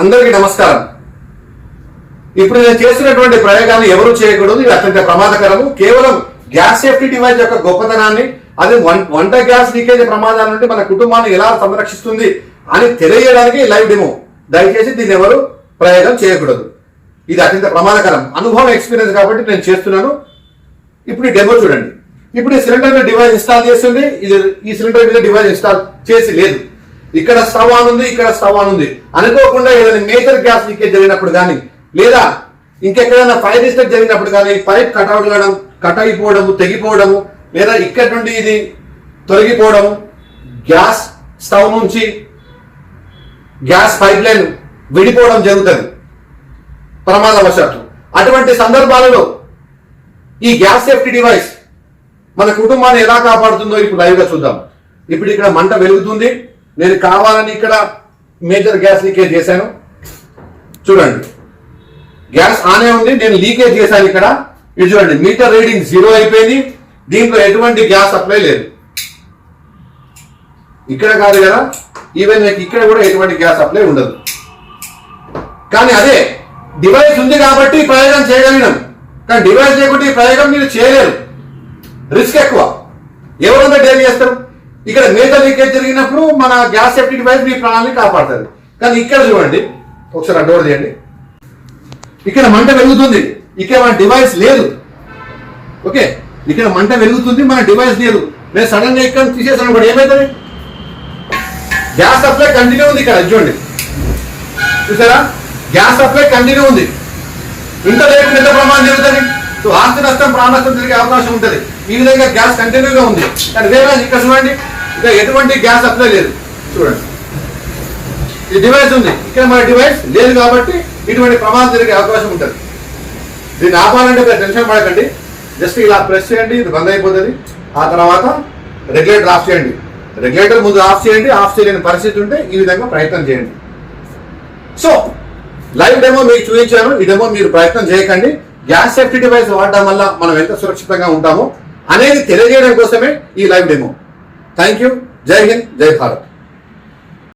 అందరికీ నమస్కారం. ఇప్పుడు నేను చేస్తున్నటువంటి ప్రయోగాన్ని ఎవరు చేయకూడదు ఇది అత్యంత ప్రమాదకరము. కేవలం గ్యాస్ సేఫ్టీ డివైస్ యొక్క గొప్పతనాన్ని అది వంట గ్యాస్ లీకేజ్ ప్రమాదాల నుండి మన కుటుంబాన్ని ఎలా సంరక్షిస్తుంది అని తెలియజేయడానికి లైవ్ డెమో. దయచేసి దీన్ని ఎవరు ప్రయోగం చేయకూడదు. ఇది అత్యంత ప్రమాదకరం. అనుభవం ఎక్స్పీరియన్స్ కాబట్టి నేను చేస్తున్నాను. ఇప్పుడు ఈ డెమో చూడండి. ఇప్పుడు ఈ సిలిండర్ మీద డివైస్ ఇన్స్టాల్ చేస్తుంది. ఇది ఈ సిలిండర్ మీద డివైస్ ఇన్స్టాల్ చేసి లేదు. ఇక్కడ స్టవ్ ఆన్ ఉంది ఇక్కడ స్టవ్ ఆన్ ఉంది. అనుకోకుండా ఏదైనా మేజర్ గ్యాస్ లీకేజ్ జరిగినప్పుడు కానీ లేదా ఇంకెక్కడైనా ఫైర్ ఇన్సిడెంట్ జరిగినప్పుడు కానీ పైప్ కట్అవుట్ కావడం కట్ అయిపోవడము తెగిపోవడము లేదా ఇక్కడ నుండి ఇది తొలగిపోవడం గ్యాస్ స్టవ్ నుంచి గ్యాస్ పైప్ లైన్ విడిపోవడం జరుగుతుంది. ప్రమాదవశాత్తు. అటువంటి సందర్భాలలో ఈ గ్యాస్ సేఫ్టీ డివైస్ మన కుటుంబాన్ని ఎలా కాపాడుతుందో ఇప్పుడు లైవ్గా చూద్దాం. ఇప్పుడు ఇక్కడ మంట వెలుగుతుంది. నేను కావాలని ఇక్కడ మేజర్ గ్యాస్ లీకేజ్ చేశాను. చూడండి. గ్యాస్ ఆనే ఉంది నేను లీకేజ్ చేశాను ఇక్కడ. ఇది చూడండి మీటర్ రీడింగ్ జీరో అయిపోయింది. దీంట్లో ఎటువంటి గ్యాస్ సప్లై లేదు. ఇక్కడ కాదు కదా ఈవెన్ నాకు ఇక్కడ కూడా ఎటువంటి గ్యాస్ సప్లై ఉండదు. కానీ అదే డివైస్ ఉంది కాబట్టి ప్రయోగం చేయగలిగినాం. కానీ డివైస్ లేకుంటే ఈ ప్రయోగం మీరు చేయలేరు. రిస్క్ ఎక్కువ. ఎవరంతా డేర్ చేస్తారు? ఇక్కడ మేత లీకేజ్ జరిగినప్పుడు మన గ్యాస్ సేఫ్టీ డివైస్ మీ ప్రాణాలని కాపాడుతుంది. కానీ ఇక్కడ చూడండి ఒకసారి అడ్డోర్ చేయండి ఇక్కడ మంట వెలుగుతుంది ఇక్కడ మన డివైస్ లేదు. ఓకే ఇక్కడ మంట వెలుగుతుంది మన డివైస్ లేదు. నేను సడన్గా ఇక్కడ తీసేసాను కూడా ఏమవుతుంది గ్యాస్ సప్లై కంటిన్యూ ఉంది ఇక్కడ చూడండి. చూసారా? గ్యాస్ సప్లై కంటిన్యూ ఉంది. ఇంత లేకుండా ఎంత ప్రమాదం జరుగుతుంది? సో ఆస్తి నష్టం ప్రాణనష్టం జరిగే అవకాశం ఉంటుంది. ఈ విధంగా గ్యాస్ కంటిన్యూగా ఉంది. కానీ వేరే ఇక్కడ చూడండి ఇక్కడ ఎటువంటి గ్యాస్ అప్లై లేదు. చూడండి. ఈ డివైస్ ఉంది. ఇక్కడ మన డివైస్ లేదు కాబట్టి ఇటువంటి ప్రమాదం జరిగే అవకాశం ఉంటుంది. దీన్ని ఆపాలంటే మీరు టెన్షన్ పడకండి. జస్ట్ ఇలా ప్రెస్ చేయండి ఇది బంద్ అయిపోతుంది. ఆ తర్వాత రెగ్యులేటర్ ఆఫ్ చేయండి. రెగ్యులేటర్ ముందు ఆఫ్ చేయండి ఆఫ్ చేయలేని పరిస్థితి ఉంటే ఈ విధంగా ప్రయత్నం చేయండి. సో లైవ్ డెమో మీకు చూపించాను. ఈ డెమో మీరు ప్రయత్నం చేయకండి. గ్యాస్ సేఫ్టీ డివైస్ వాడడం వల్ల మనం ఎంత సురక్షితంగా ఉంటామో అనేది తెలియజేయడం కోసమే ఈ లైవ్ డెమో. థ్యాంక్ యూ జై హింద్ జై భారత్.